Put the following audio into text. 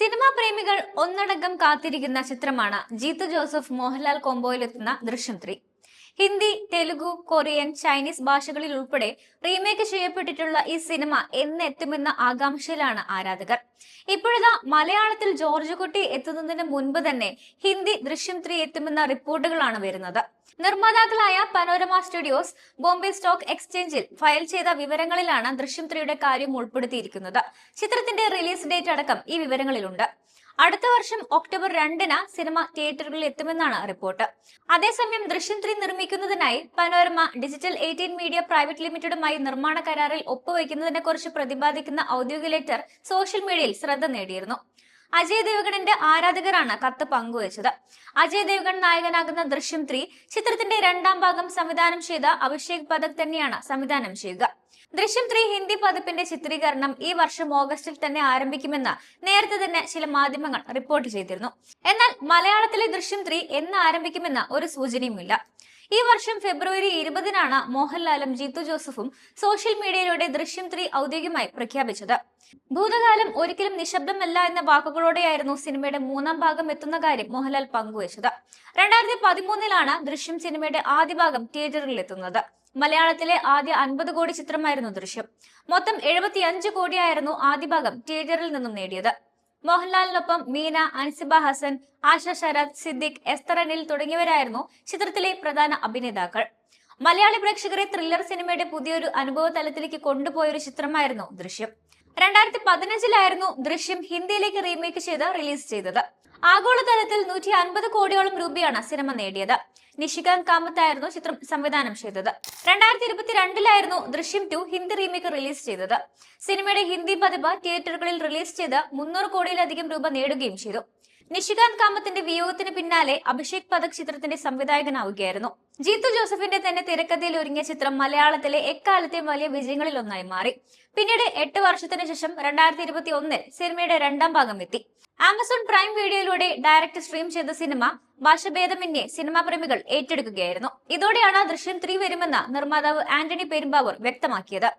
Cinema പ്രേമികൾ ഒന്നടങ്കം കാത്തിരിക്കുന്ന ചിത്രമാണ് Jeethu Joseph Mohanlal കോംബോയിലെത്തുന്ന Drishyam three. Hindi Telugu Korean Chinese ഭാഷകളിൽ ഉൾപ്പെടെ റീമേക്ക് ചെയ്യപ്പെട്ടിട്ടുള്ള ഈ സിനിമ എന്നെത്തുമെന്ന ആകാംക്ഷയിലാണ് ആരാധകർ. ഇപ്പോഴതാ മലയാളത്തിൽ ജോർജ് കുട്ടി എത്തുന്നതിന് മുൻപ് തന്നെ ഹിന്ദി ദൃശ്യം ത്രീ എത്തുമെന്ന റിപ്പോർട്ടുകളാണ് വരുന്നത്. നിർമ്മാതാക്കളായ പനോരമ സ്റ്റുഡിയോസ് ബോംബെ സ്റ്റോക്ക് എക്സ്ചേഞ്ചിൽ ഫയൽ ചെയ്ത വിവരങ്ങളിലാണ് ദൃശ്യം ത്രീയുടെ കാര്യം ഉൾപ്പെടുത്തിയിരിക്കുന്നത്. ചിത്രത്തിന്റെ റിലീസ് ഡേറ്റ് അടക്കം ഈ വിവരങ്ങളിലുണ്ട്. അടുത്ത വർഷം ഒക്ടോബർ രണ്ടിന് സിനിമ തിയേറ്ററുകളിൽ എത്തുമെന്നാണ് റിപ്പോർട്ട്. അതേസമയം Drishyam three നിർമ്മിക്കുന്നതിനായി Panorama digital eighteen media private ലിമിറ്റഡുമായി നിർമ്മാണ കരാറിൽ ഒപ്പുവയ്ക്കുന്നതിനെ കുറിച്ച് പ്രതിപാദിക്കുന്ന ഔദ്യോഗിക ലെറ്റർ സോഷ്യൽ മീഡിയയിൽ ശ്രദ്ധ നേടിയിരുന്നു. അജയ് ദേവഗണിന്റെ ആരാധകരാണ് കത്ത് പങ്കുവച്ചത്. അജയ് ദേവഗൺ നായകനാകുന്ന ദൃശ്യം ത്രീ ചിത്രത്തിന്റെ രണ്ടാം ഭാഗം സംവിധാനം ചെയ്ത അഭിഷേക് പഥക് തന്നെയാണ് സംവിധാനം ചെയ്യുക. ദൃശ്യം ത്രീ ഹിന്ദി പതിപ്പിന്റെ ചിത്രീകരണം ഈ വർഷം ഓഗസ്റ്റിൽ തന്നെ ആരംഭിക്കുമെന്ന് നേരത്തെ തന്നെ ചില മാധ്യമങ്ങൾ റിപ്പോർട്ട് ചെയ്തിരുന്നു. എന്നാൽ മലയാളത്തിലെ ദൃശ്യം ത്രീ എന്ന് ആരംഭിക്കുമെന്ന് ഒരു സൂചനയുമില്ല. ഈ വർഷം ഫെബ്രുവരി ഇരുപതിനാണ് മോഹൻലാലും ജീത്തു ജോസഫും സോഷ്യൽ മീഡിയയിലൂടെ ദൃശ്യം ത്രീ ഔദ്യോഗികമായി പ്രഖ്യാപിച്ചത്. ഭൂതകാലം ഒരിക്കലും നിശബ്ദമല്ല എന്ന വാക്കുകളോടെയായിരുന്നു സിനിമയുടെ മൂന്നാം ഭാഗം എത്തുന്ന കാര്യം മോഹൻലാൽ പങ്കുവച്ചത്. രണ്ടായിരത്തി പതിമൂന്നിലാണ് ദൃശ്യം സിനിമയുടെ ആദ്യ ഭാഗം തിയേറ്ററിൽ എത്തുന്നത്. മലയാളത്തിലെ ആദ്യ അൻപത് കോടി ചിത്രമായിരുന്നു ദൃശ്യം. മൊത്തം എഴുപത്തിയഞ്ച് കോടിയായിരുന്നു ആദ്യ ഭാഗം തിയേറ്ററിൽ നിന്നും നേടിയത്. മോഹൻലാലിനൊപ്പം മീന അൻസിബ ഹസൻ ആശ ശരത് സിദ്ദിഖ് എസ്തർ അനിൽ തുടങ്ങിയവരായിരുന്നു ചിത്രത്തിലെ പ്രധാന അഭിനേതാക്കൾ. മലയാളി പ്രേക്ഷകരെ ത്രില്ലർ സിനിമയുടെ പുതിയൊരു അനുഭവ തലത്തിലേക്ക് കൊണ്ടുപോയൊരു ചിത്രമായിരുന്നു ദൃശ്യം. രണ്ടായിരത്തി പതിനഞ്ചിലായിരുന്നു ദൃശ്യം ഹിന്ദിയിലേക്ക് റീമേക്ക് ചെയ്ത് റിലീസ് ചെയ്തത്. ആഗോളതലത്തിൽ നൂറ്റി അൻപത് കോടിയോളം രൂപയാണ് സിനിമ നേടിയത്. നിഷികാന്ത് കാമത്തായിരുന്നു ചിത്രം സംവിധാനം ചെയ്തത്. രണ്ടായിരത്തി ഇരുപത്തിരണ്ടിലായിരുന്നു ദൃശ്യം ടു ഹിന്ദി റീമേക്ക് റിലീസ് ചെയ്തത്. സിനിമയുടെ ഹിന്ദി പതിപ്പ് തിയേറ്ററുകളിൽ റിലീസ് ചെയ്ത് മുന്നൂറ് കോടിയിലധികം രൂപ നേടുകയും ചെയ്തു. നിഷികാന്ത് കാമത്തിന്റെ വിയോഗത്തിന് പിന്നാലെ അഭിഷേക് പഥക് ചിത്രത്തിന്റെ സംവിധായകനാവുകയായിരുന്നു. ജീത്തു ജോസഫിന്റെ തന്നെ തിരക്കഥയിൽ ഒരുങ്ങിയ ചിത്രം മലയാളത്തിലെ എക്കാലത്തെയും വലിയ വിജയങ്ങളിൽ ഒന്നായി മാറി. പിന്നീട് എട്ട് വർഷത്തിന് ശേഷം രണ്ടായിരത്തി ഇരുപത്തി ഒന്നിൽ സിനിമയുടെ രണ്ടാം ഭാഗം എത്തി ആമസോൺ പ്രൈം വീഡിയോയിലൂടെ ഡയറക്ട് സ്ട്രീം ചെയ്ത സിനിമ ഭാഷഭേദമന്യേ സിനിമാ പ്രേമികൾ ഏറ്റെടുക്കുകയായിരുന്നു. ഇതോടെയാണ് ദൃശ്യം ത്രീ വരുമെന്ന് നിർമ്മാതാവ് ആന്റണി പെരുമ്പാവൂർ വ്യക്തമാക്കിയത്.